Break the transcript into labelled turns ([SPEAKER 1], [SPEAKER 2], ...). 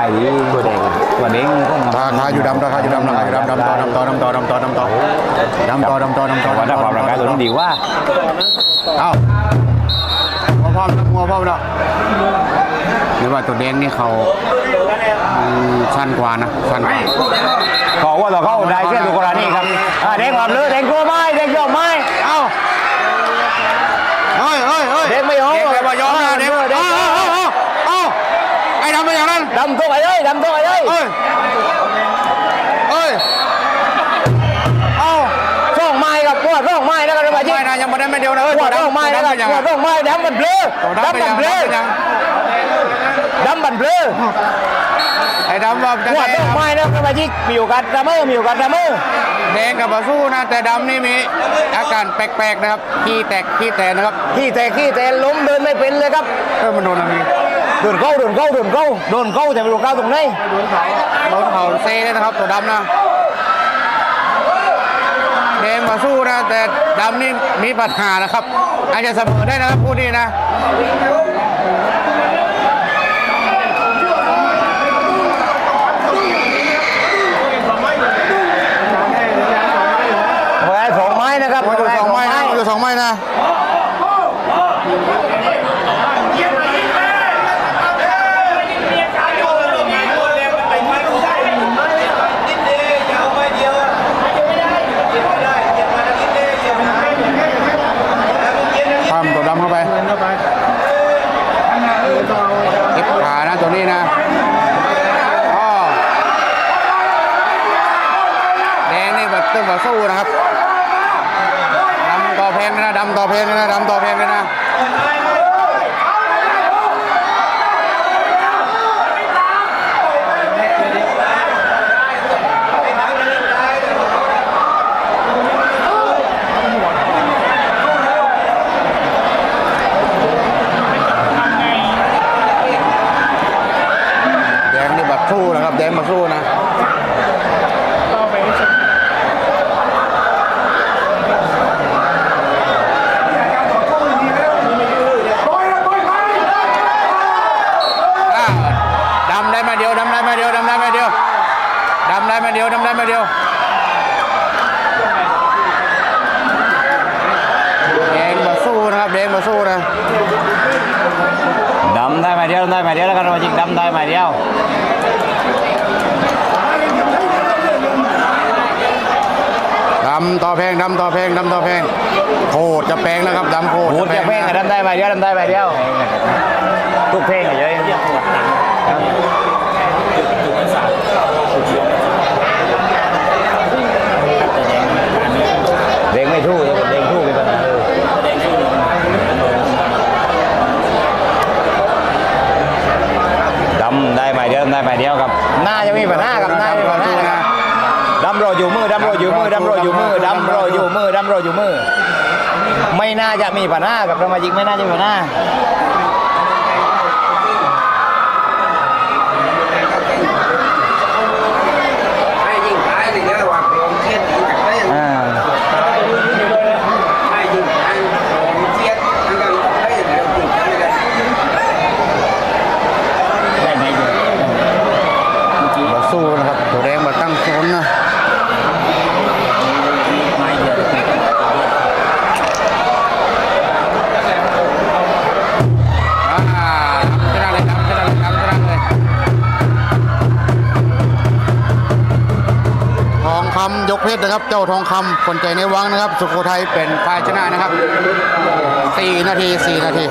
[SPEAKER 1] ไอ้ตัวแดงตัวแดง
[SPEAKER 2] ราคาอยู่ดำราคาอยู่ดำราคาอยู่ดำดำต่อดำต่อดำต่อดำต่อดำต่อดำต่อดำต่อดำต่อ
[SPEAKER 1] ว่าถ้าความร่างกายตัวนั้นดีว่า
[SPEAKER 2] เอ้างัวพร้อมนะงัวพร้อมแล้วหรือว่าตัวแดงนี่เขาอืมสั้นกว่านะสั้นกว่า
[SPEAKER 1] ขอว่าเราเข้าได้
[SPEAKER 2] นั้น
[SPEAKER 1] ดำตัวไปเลยดำตัวไปเลย
[SPEAKER 2] เอ้ยเอ้ยเอ้า
[SPEAKER 1] ร่องไม้ครับปวดร่องไม้นะครับท่านผู้ช
[SPEAKER 2] ไม่
[SPEAKER 1] ม
[SPEAKER 2] นะยังไม่ได้ไม่เดียวนะเอ้ย
[SPEAKER 1] ปวดร่องไม้นะครับ
[SPEAKER 2] ยัง
[SPEAKER 1] ปวดร่องไม้ดำบันเบลอ
[SPEAKER 2] ตัวดำ
[SPEAKER 1] ดำ
[SPEAKER 2] ไป
[SPEAKER 1] บั
[SPEAKER 2] ยั
[SPEAKER 1] น
[SPEAKER 2] ง
[SPEAKER 1] เบลอ
[SPEAKER 2] ดำไปยัง
[SPEAKER 1] ดำบันเบลอ
[SPEAKER 2] ไอ้ดำว่าจะ
[SPEAKER 1] ปวดร่องไม้นะครับท่านผู้ชมมีโอกาสดำเมอร์มีโอกาสดำเมอร์
[SPEAKER 2] แดงกับมาสู้นะ แต่ดำนี่มีอาการแปลกๆนะครับขี้แตกขี้แตนนะครับ
[SPEAKER 1] ขี้แตกขี้แตกล้มเดินไม่เป็นเลยครับ
[SPEAKER 2] เออมันโดนอะไร
[SPEAKER 1] โดนเข้าโดนเข้าโดนเข้าโดนเข้าแต่ไม่รู้เข้าตรงไหน
[SPEAKER 2] โดนเขาเซ่เลยนะครับตัวดำนะแดงมาสู้นะ แต่ดำนี่มีปัญหานะครับ อาจจะเสมอได้นะครับพูดนี้นะ
[SPEAKER 1] โอ้ยสองไม้นะครับ
[SPEAKER 2] มันอยู่สองไม้นะมันอยู่สองไม้นะ ปั้มตัวดำเข้าไปเก็บขานะตัวนี้นะอ้อแดงนี่แบบ ตึ้งแบบสู้นะครับดำต่อเพลงเลยนะดำต่อเพลงเลยนะดำต่อเพลงเลยนะแดงนี่แบบสู้นะครับแดงมาสู้นะ เดียวดำได้มาเดียวดำได้มาเดียวดำได้มาเดียวดำได้มาเดียวแดงมาสู้นะครับแดงมาสู้นะ
[SPEAKER 1] ดำได้มาเดียวได้มาเดียวแล้วกันมาจริงดำได้มาเดียว
[SPEAKER 2] ดำต่อเพลงดำต่อเพลงดำต่อเพลงโคตรจะแปลงแล้วครับดำโคตร
[SPEAKER 1] หูจะเพลงอะดำได้มาเดียวดำได้มาเดียวทุกเพลงอะเยอะเด็กไม่ทู่เด็กทู่เป็นปัญหาดำได้มาเดียวได้มาเดียวครับหน้าจะ มีปัญหากับหน้าจะมีปัญหานะดำรออยู่มือดำรออยู่มือดำรออยู่มือดำรออยู่มือดำรออยู่มือ ไม่น่าจะมีปัญหากับสมาชิกไม่น่าจะมีปัญหา
[SPEAKER 2] คำยกเพชรนะครับ เจ้าทองคำคนใจในวังนะครับ สุโขทัยเป็นฝ่ายชนะนะครับ 4 นาที 4 นาที